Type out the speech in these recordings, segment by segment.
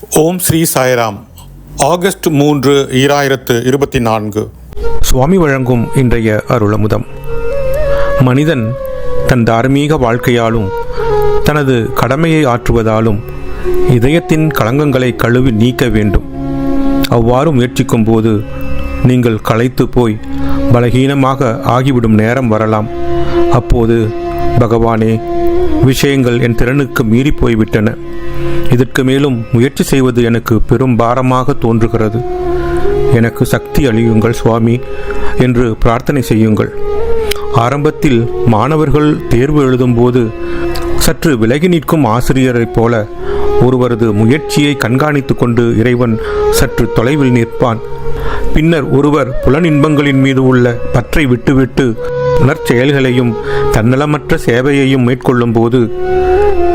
ஓம் Sri Sairam. August மூன்று ஈராயிரத்து இருபத்தி நான்கு. சுவாமி வழங்கும் இன்றைய அருளமுதம். மனிதன் தன் தார்மீக வாழ்க்கையாலும் தனது கடமையை ஆற்றுவதாலும் இதயத்தின் களங்கங்களை கழுவி நீக்க வேண்டும். அவ்வாறு முயற்சிக்கும் போது நீங்கள் களைத்து போய் பலகீனமாக ஆகிவிடும் நேரம் வரலாம். அப்போது பகவானே விஷயங்கள் என் திறனுக்கு மீறி போய்விட்டன. இதற்கு மேலும் முயற்சி செய்வது எனக்கு பெரும் பாரமாக தோன்றுகிறது. எனக்கு சக்தி அளியுங்கள் சுவாமி என்று பிரார்த்தனை செய்யுங்கள். ஆரம்பத்தில் மாணவர்கள் தேர்வு எழுதும்போது சற்று விலகி நிற்கும் ஆசிரியரைப் போல ஒருவரது முயற்சியை கண்காணித்து கொண்டு இறைவன் சற்று தொலைவில் நிற்பான். பின்னர் ஒருவர் புலனின்பங்களின் மீது உள்ள பற்றை விட்டுவிட்டு நற்செயல்களையும் தன்னலமற்ற சேவையையும் மேற்கொள்ளும் போது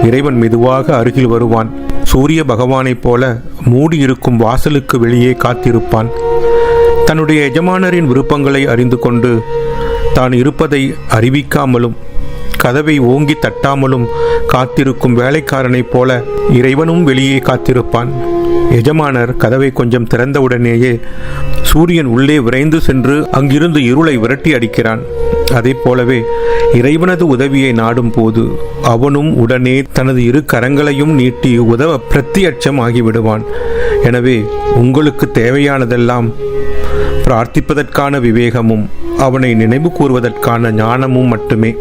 இறைவன் மெதுவாக அருகில் வருவான். சூரிய பகவானைப் போல மூடியிருக்கும் வாசலுக்கு வெளியே காத்திருப்பான். தன்னுடைய எஜமானரின் விருப்பங்களை அறிந்து கொண்டு தான் இருப்பதை அறிவிக்காமலும் கதவை ஓங்கி தட்டாமலும் காத்திருக்கும் வேலைக்காரனைப் போல இறைவனும் வெளியே காத்திருப்பான். எஜமானர் கதவை கொஞ்சம் திறந்தவுடனேயே சூரியன் உள்ளே விரைந்து சென்று அங்கிருந்து இருளை விரட்டி அடிக்கிறான். அதே போலவே இறைவனது உதவியை நாடும் போது அவனும் உடனே தனது இரு கரங்களையும் நீட்டி உதவ பிரத்தியட்சம் ஆகிவிடுவான். எனவே உங்களுக்கு தேவையானதெல்லாம் பிரார்த்திப்பதற்கான விவேகமும் அவனை நினைவு கூறுவதற்கான ஞானமும் மட்டுமே.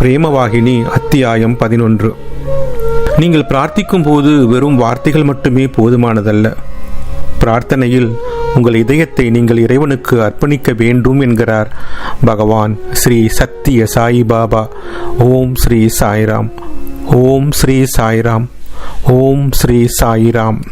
பிரேமவாகினி அத்தியாயம் பதினொன்று. நீங்கள் பிரார்த்திக்கும் போது வெறும் வார்த்தைகள் மட்டுமே போதுமானதல்ல. பிரார்த்தனையில் உங்கள் இதயத்தை நீங்கள் இறைவனுக்கு அர்ப்பணிக்க வேண்டும் என்கிறார் பகவான் ஸ்ரீ சத்திய சாய் பாபா. ஓம் ஸ்ரீ சாய்ராம். ஓம் ஸ்ரீ சாய்ராம். ஓம் ஸ்ரீ சாய்ராம்.